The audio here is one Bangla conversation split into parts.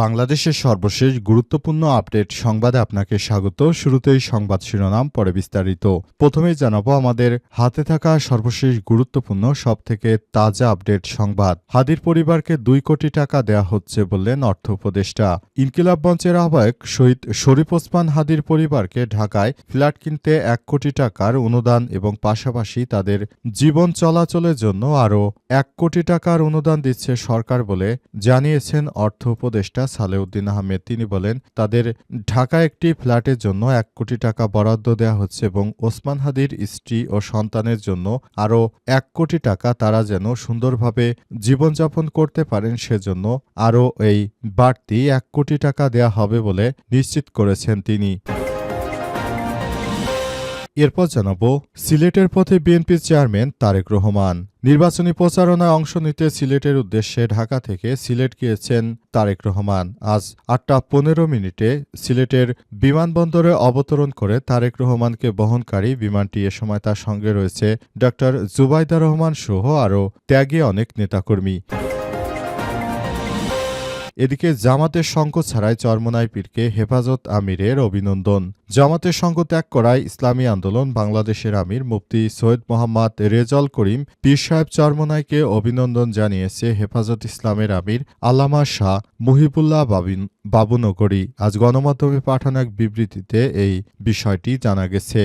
বাংলাদেশের সর্বশেষ গুরুত্বপূর্ণ আপডেট সংবাদে আপনাকে স্বাগত। শুরুতেই সংবাদ শিরোনাম, পরে বিস্তারিত। প্রথমেই জানাব আমাদের হাতে থাকা সর্বশেষ গুরুত্বপূর্ণ, সবথেকে তাজা আপডেট সংবাদ। হাদির পরিবারকে দুই কোটি টাকা দেয়া হচ্ছে বললেন অর্থ উপদেষ্টা। ইনকিলাব মঞ্চের আহ্বায়ক শহীদ শরীফ ওসমান হাদির পরিবারকে ঢাকায় ফ্ল্যাট কিনতে এক কোটি টাকার অনুদান এবং পাশাপাশি তাদের জীবন চলাচলের জন্য আরও এক কোটি টাকার অনুদান দিচ্ছে সরকার বলে জানিয়েছেন অর্থ উপদেষ্টা সালেউদ্দিন আহমেদ, তিনি বলেন, তাদের ঢাকা একটি ফ্ল্যাটের জন্য এক কোটি টাকা বরাদ্দ দেওয়া হচ্ছে এবং ওসমান হাদির স্ত্রী ও সন্তানের জন্য আরও এক কোটি টাকা তারা যেন সুন্দরভাবে জীবনযাপন করতে পারেন, সেজন্য আরও এই বাড়তি এক কোটি টাকা দেয়া হবে বলে নিশ্চিত করেছেন তিনি। এরপর জানাব, সিলেটের পথে বিএনপির চেয়ারম্যান তারেক রহমান। নির্বাচনী প্রচারণায় অংশ নিতে সিলেটের উদ্দেশ্যে ঢাকা থেকে সিলেট গিয়েছেন তারেক রহমান। আজ আটটা পনেরো মিনিটে সিলেটের বিমানবন্দরে অবতরণ করে তারেক রহমানকে বহনকারী বিমানটি এ সময় তার সঙ্গে রয়েছে ড জুবাইদা রহমান সহ আরও ত্যাগী অনেক নেতাকর্মী। এদিকে জামাতের সঙ্গ ছাড়াই চরমনাই পীরকে হেফাজত আমিরের অভিনন্দন। জামাতের সঙ্গ ত্যাগ করায় ইসলামী আন্দোলন বাংলাদেশের আমির মুফতি সৈয়দ মোহাম্মদ রেজল করিম, পীর সাহেব চরমনাইকে অভিনন্দন জানিয়েছে হেফাজত ইসলামের আমির আল্লামা শাহ মুহিবুল্লাহ বাবিন বাবুনগরী। আজ গণমাধ্যমে পাঠানো এক বিবৃতিতে এই বিষয়টি জানা গেছে।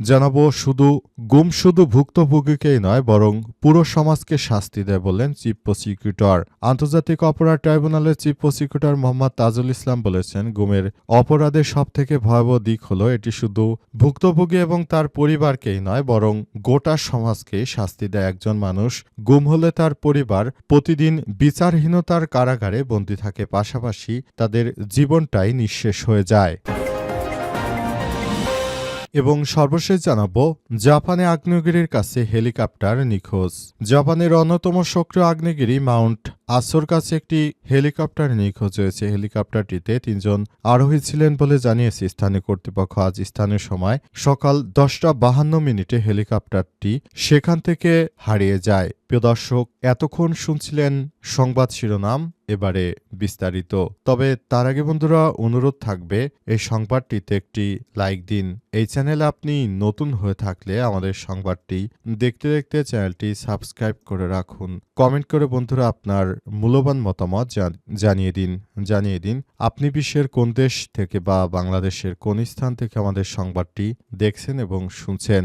জানাব, শুধু গুম শুধু ভুক্তভোগীকেই নয়, বরং পুরো সমাজকে শাস্তি দেয় বললেন চিফ প্রসিকিউটর। আন্তর্জাতিক অপরাধ ট্রাইব্যুনালের চিফ প্রসিকিউটর মোহাম্মদ তাজুল ইসলাম বলেছেন, গুমের অপরাধের সবথেকে ভয়াবহ দিক হলো, এটি শুধু ভুক্তভোগী এবং তার পরিবারকেই নয়, বরং গোটা সমাজকে শাস্তি দেয়। একজন মানুষ গুম হলে তার পরিবার প্রতিদিন বিচারহীনতার কারাগারে বন্দী থাকে, পাশাপাশি তাদের জীবনটাই নিঃশেষ হয়ে যায়। এবং সর্বশেষ জানাব, জাপানে আগ্নেয়গিরির কাছে হেলিকপ্টার নিখোঁজ। জাপানের অন্যতম সক্রিয় আগ্নেয়গিরি মাউন্ট আসর কাছে একটি হেলিকপ্টার নিখোঁজ হয়েছে। হেলিকপ্টারটিতে তিনজন আরোহী ছিলেন বলে জানিয়েছে স্থানীয় কর্তৃপক্ষ। আজ স্থানীয় সময় সকাল দশটা বাহান্ন মিনিটে হেলিকপ্টারটি সেখান থেকে হারিয়ে যায়। প্রিয় দর্শক, এতক্ষণ শুনছিলেন সংবাদ শিরোনাম, এবারে বিস্তারিত। তবে তার আগে বন্ধুরা, অনুরোধ থাকবে, এই সংবাদটিতে একটি লাইক দিন। এই চ্যানেলে আপনি নতুন হয়ে থাকলে আমাদের সংবাদটি দেখতে দেখতে চ্যানেলটি সাবস্ক্রাইব করে রাখুন। কমেন্ট করে বন্ধুরা আপনার মূল্যবান মতামত জানিয়ে দিন জানিয়ে দিন। আপনি বিশ্বের কোন দেশ থেকে বা বাংলাদেশের কোন স্থান থেকে আমাদের সংবাদটি দেখছেন এবং শুনছেন?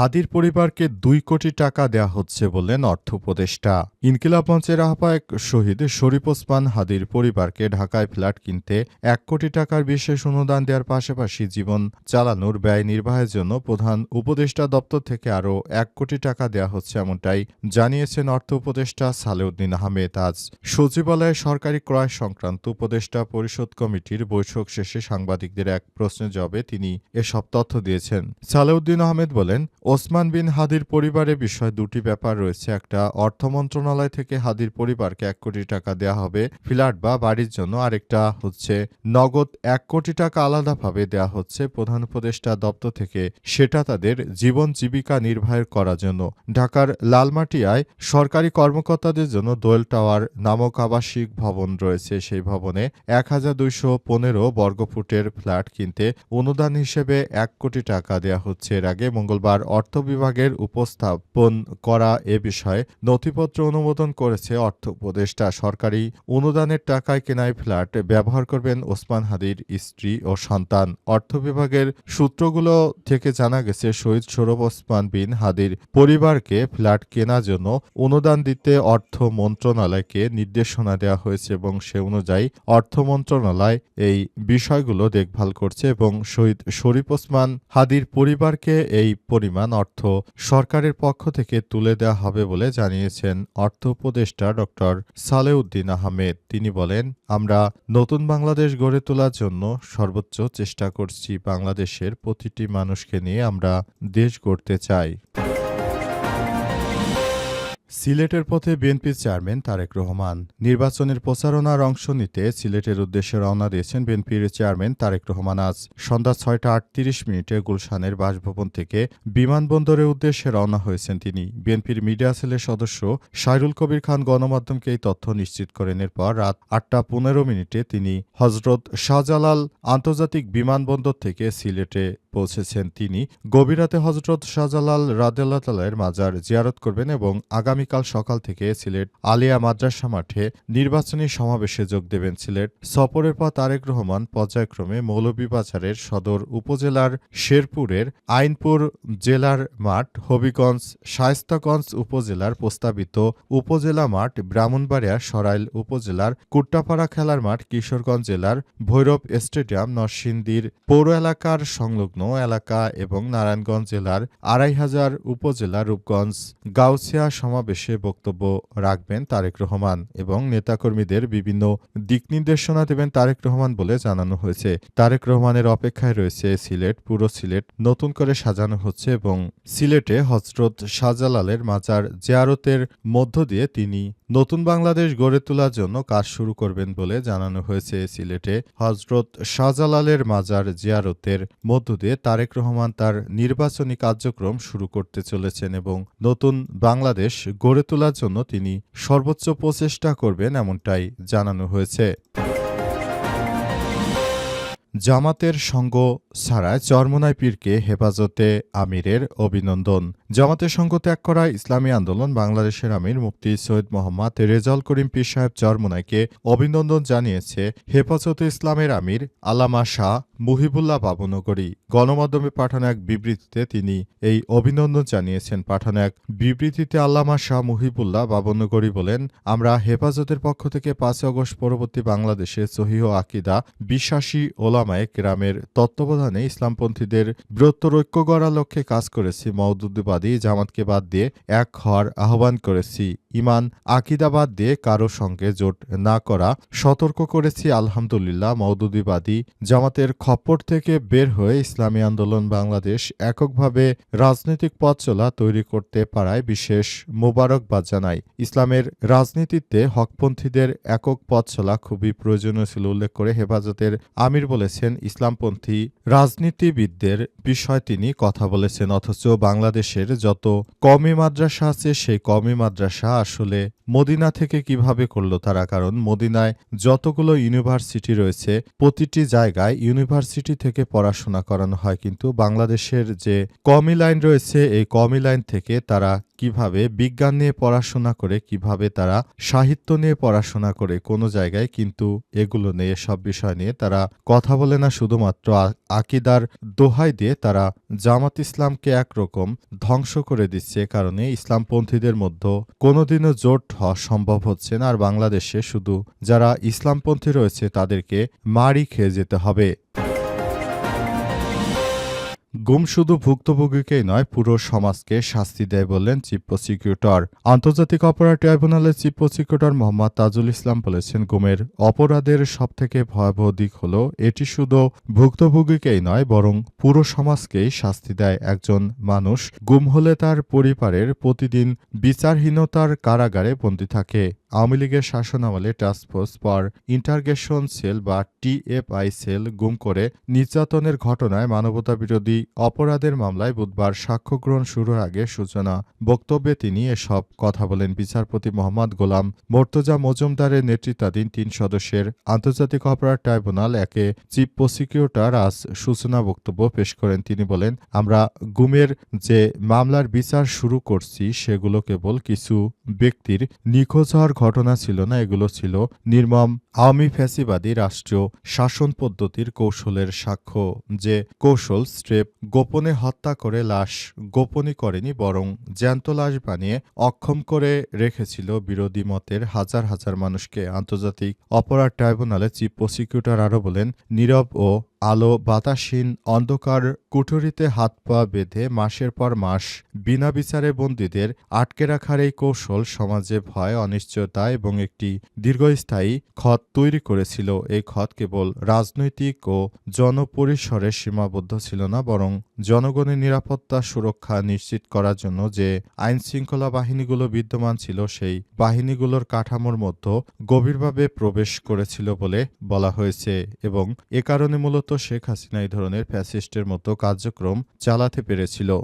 হাদির পরিবারকে দুই কোটি টাকা দেয়া হচ্ছে বললেন অর্থ উপদেষ্টা। ইনকিলাব মঞ্চের আহ্বায়ক শহীদ শরীফ ওসমান হাদির পরিবারকে ঢাকায় ফ্ল্যাট কিনতে এক কোটি টাকার বিশেষ অনুদান দেওয়ার পাশাপাশি জীবন চালানোর ব্যয় নির্বাহের জন্য প্রধান উপদেষ্টা দপ্তর থেকে আরও এক কোটি টাকা দেওয়া হচ্ছে এমনটাই জানিয়েছেন অর্থ উপদেষ্টা সালেউদ্দিন আহমেদ। আজ সচিবালয়ে সরকারি ক্রয় সংক্রান্ত উপদেষ্টা পরিষদ কমিটির বৈঠক শেষে সাংবাদিকদের এক প্রশ্নের জবাবে তিনি এসব তথ্য দিয়েছেন। সালেউদ্দিন আহমেদ বলেন ওসমান বিন হাদির পরিবারের বিষয়ে দুটি ব্যাপার রয়েছে। একটা, অর্থ মন্ত্রণালয় থেকে হাদির পরিবারকে এক কোটি টাকা দেওয়া হবে ফ্ল্যাট বা বাড়ির জন্য। আরেকটা হচ্ছে, নগদ এক কোটি টাকা আলাদাভাবে দেওয়া হচ্ছে প্রধান উপদেষ্টা দপ্তর থেকে। সেটা তাদের জীবন জীবিকা নির্বাহ করার জন্য। ঢাকার লালমাটিয়ায় সরকারি কর্মকর্তাদের জন্য দোয়েল টাওয়ার নামক আবাসিক ভবন রয়েছে। সেই ভবনে এক হাজার দুইশো পনেরো বর্গফুটের ফ্ল্যাট কিনতে অনুদান হিসেবে এক কোটি টাকা দেওয়া হচ্ছে। এর আগে মঙ্গলবার অর্থ বিভাগের উপস্থাপন করা এ বিষয়ে নথিপত্র অনুমোদন করেছে অর্থ উপদেষ্টা। সরকারি অনুদানের টাকায় কেনায় ফ্ল্যাট ব্যবহার করবেন ওসমান হাদির স্ত্রী ও সন্তান। অর্থ বিভাগের সূত্রগুলো থেকে জানা গেছে, শহীদ সৌরভ ওসমান বিন হাদির পরিবারকে ফ্ল্যাট কেনার জন্য অনুদান দিতে অর্থ মন্ত্রণালয়কে নির্দেশনা দেওয়া হয়েছে এবং সে অনুযায়ী অর্থ মন্ত্রণালয় এই বিষয়গুলো দেখভাল করছে এবং শহীদ শরীফ ওসমান হাদির পরিবারকে এই পরিমাণ পরিমাণ অর্থ সরকারের পক্ষ থেকে তুলে দেওয়া হবে বলে জানিয়েছেন অর্থ উপদেষ্টা ড সালেউদ্দিন আহমেদ। তিনি বলেন, আমরা নতুন বাংলাদেশ গড়ে তোলার জন্য সর্বোচ্চ চেষ্টা করছি বাংলাদেশের প্রতিটি মানুষকে নিয়ে আমরা দেশ গড়তে চাই। সিলেটের পথে বিএনপির চেয়ারম্যান তারেক রহমান। নির্বাচনের প্রচারণার অংশ নিতে সিলেটের উদ্দেশ্যে রওনা দিয়েছেন বিএনপির চেয়ারম্যান তারেক রহমান আজ। সন্ধ্যা ছয়টা আটত্রিশ মিনিটে গুলশানের বাসভবন থেকে বিমানবন্দরের উদ্দেশ্যে রওনা হয়েছেন তিনি। বিএনপির মিডিয়া সেলের সদস্য সাইরুল কবির খান গণমাধ্যমকে এই তথ্য নিশ্চিত করেন। এরপর রাত আটটা পনেরো মিনিটে তিনি হজরত শাহজালাল আন্তর্জাতিক বিমানবন্দর থেকে সিলেটে পৌঁছেছেন। তিনি গভীর রাতে হজরত শাহজালাল রাদেল্লা তালের মাজার জিয়ারত করবেন এবং আগামীকাল সকাল থেকে সিলেট আলিয়া মাদ্রাসা মাঠে নির্বাচনী সমাবেশে যোগ দেবেন সিলেট। সফরের পর তারেক রহমান পর্যায়ক্রমে মৌলভীবাজারের সদর উপজেলার শেরপুরের আইনপুর জেলার মাঠ, হবিগঞ্জ, শায়স্তাগঞ্জ উপজেলার প্রস্তাবিত উপজেলা মাঠ, ব্রাহ্মণবাড়িয়া সরাইল উপজেলার কুট্টাপাড়া খেলার মাঠ, কিশোরগঞ্জ জেলার ভৈরব স্টেডিয়াম, নরসিংদীর পৌর এলাকার সংলগ্ন এলাকা এবং নারায়ণগঞ্জ জেলার আড়াই হাজার উপজেলা, রূপগঞ্জ গাউছিয়া সমাবেশে বক্তব্য রাখবেন তারেক রহমান এবং নেতাকর্মীদের বিভিন্ন দিক নির্দেশনা দেবেন তারেক রহমান বলে জানানো হয়েছে। তারেক রহমানের অপেক্ষায় রয়েছে সিলেট, পুরো সিলেট নতুন করে সাজানো হচ্ছে এবং সিলেটে হজরত শাহজালালের মাজার জিয়ারতের মধ্য দিয়ে তিনি নতুন বাংলাদেশ গড়ে তোলার জন্য কাজ শুরু করবেন বলে জানানো হয়েছে। সিলেটে হজরত শাহজালালের মাজার জিয়ারতের মধ্য দিয়ে তারেক রহমান তার নির্বাচনী কার্যক্রম শুরু করতে চলেছেন এবং নতুন বাংলাদেশ গড়ে তোলার জন্য তিনি সর্বোচ্চ প্রচেষ্টা করবেন এমনটাই জানানো হয়েছে। জামাতের সঙ্গ ছাড়ায় চরমনাই পীরকে হেফাজতে আমিরের অভিনন্দন। জামাতের সঙ্গ ত্যাগ করা ইসলামী আন্দোলন বাংলাদেশের আমির মুফতি সৈয়দ মোহাম্মদ রেজাল করিম পীর সাহেব চরমনাইকে অভিনন্দন জানিয়েছে হেফাজতে ইসলামের আমির আলামা শাহ মুহিবুল্লাহ বাবুনগরী। গণমাধ্যমে পাঠানো এক বিবৃতিতে তিনি এই অভিনন্দন জানিয়েছেন। পাঠানো এক বিবৃতিতে আল্লামা শাহ মুহিবুল্লাহ বাবনগরী বলেন, আমরা হেফাজতের পক্ষ থেকে পাঁচ আগস্ট পরবর্তী বাংলাদেশে সহিহ আকিদা, বিশ্বাসী, ওলামায়ে কেরামের তত্ত্বাবধানে ইসলামপন্থীদের বৃহত্তর ঐক্য গড়ার লক্ষ্যে কাজ করেছি। মওদুদবাদী জামাতকে বাদ দিয়ে এক হওয়ার আহ্বান করেছি। ইমান আকিদাবাদ দিয়ে কারও সঙ্গে জোট না করা, সতর্ক করেছি আলহামদুলিল্লাহ মওদুদিবাদী জামাতের খপ্পর থেকে বের হয়ে ইসলামী আন্দোলন বাংলাদেশ এককভাবে রাজনৈতিক পথ চলা তৈরি করতে পারায় বিশেষ মোবারকবাদ জানাই। ইসলামের রাজনীতিতে হকপন্থীদের একক পথ চলা খুবই প্রয়োজনীয় ছিল উল্লেখ করে হেফাজতের আমির বলেছেন, ইসলামপন্থী রাজনীতিবিদদের বিষয় তিনি কথা বলেছেন, অথচ বাংলাদেশের যত কমি মাদ্রাসা আছে, সেই কমি মাদ্রাসা আসলে মদিনা থেকে কীভাবে করল তারা? কারণ মদিনায় যতগুলো ইউনিভার্সিটি রয়েছে, প্রতিটি জায়গায় ইউনিভার্সিটি থেকে পড়াশোনা করানো হয়। কিন্তু বাংলাদেশের যে কমি লাইন রয়েছে, এই কমি লাইন থেকে তারা কীভাবে বিজ্ঞান নিয়ে পড়াশোনা করে, কীভাবে তারা সাহিত্য নিয়ে পড়াশোনা করে কোনো জায়গায়, কিন্তু এগুলো নিয়ে, সব বিষয় নিয়ে তারা কথা বলে না। শুধুমাত্র আকিদার দোহাই দিয়ে তারা জামাত ইসলামকে একরকম ধ্বংস করে দিচ্ছে। কারণে ইসলামপন্থীদের মধ্যে কোনোদিনও জোট হওয়া সম্ভব হচ্ছে না। আর বাংলাদেশে শুধু যারা ইসলামপন্থী রয়েছে, তাদেরকে মারি খেয়ে যেতে হবে। গুম শুধু ভুক্তভোগীকেই নয়, পুরো সমাজকে শাস্তি দেয় বললেন চিফ প্রসিকিউটর। আন্তর্জাতিক অপরাধ ট্রাইব্যুনালের চিফ প্রসিকিউটর মোহাম্মদ তাজুল ইসলাম বলেছেন, গুমের অপরাধের সবথেকে ভয়াবহ দিক হল, এটি শুধু ভুক্তভোগীকেই নয়, বরং পুরো সমাজকেই শাস্তি দেয় একজন মানুষ। গুম হলে তার পরিবারের প্রতিদিন বিচারহীনতার কারাগারে বন্দী থাকে। আওয়ামী লীগের শাসনামলে task force for interrogation cell বা টিএফআই সেল গুম করে নির্যাতনের ঘটনায় মানবতাবিরোধী অপরাধের মামলায় বুধবার সাক্ষ্য গ্রহণ শুরুর আগে সূচনা। বক্তব্যে তিনি এসব কথা বলেন। বিচারপতি মোহাম্মদ গোলাম মোর্তজা মজুমদারের নেতৃত্বাধীন তিন সদস্যের আন্তর্জাতিক অপরাধ ট্রাইব্যুনাল একে চিফ প্রসিকিউটর আজ সূচনা বক্তব্য পেশ করেন। তিনি বলেন, আমরা গুমের যে মামলার বিচার শুরু করছি, সেগুলো কেবল কিছু ব্যক্তির নিখোঁজ হওয়ার ঘটনা ছিল না, এগুলো ছিল নির্মম আওয়ামী ফ্যাসিবাদী রাষ্ট্রীয় শাসন পদ্ধতির কৌশলের সাক্ষ্য, যে কৌশল স্ট্রেপ গোপনে হত্যা করে লাশ গোপনই করেনি, বরং জ্যান্ত লাশ বানিয়ে অক্ষম করে রেখেছিল বিরোধী মতের হাজার হাজার মানুষকে। আন্তর্জাতিক অপরাধ ট্রাইব্যুনালে চিফ প্রসিকিউটর আরও বলেন, নীরব ও আলো, বাতাসহীন অন্ধকার, কুঠুরিতে হাত পা বেঁধে মাসের পর মাস বিনা বিচারে বন্দীদের আটকে রাখার এই কৌশল সমাজে ভয়, অনিশ্চয়তা এবং একটি দীর্ঘস্থায়ী ক্ষত তৈরি করেছিল। এই ক্ষত কেবল রাজনৈতিক ও জনপরিসরে সীমাবদ্ধ ছিল না, বরং জনগণের নিরাপত্তা সুরক্ষা নিশ্চিত করার জন্য যে আইন শৃঙ্খলা বাহিনীগুলো বিদ্যমান ছিল, সেই বাহিনীগুলোর কাঠামোর মধ্যে গভীরভাবে প্রবেশ করেছিল বলে বলা হয়েছে এবং এ কারণে মূলত শেখ হাসিনা এই ধরনের ফ্যাসিস্টের মতো কার্যক্রম চালাতে পেরেছিল।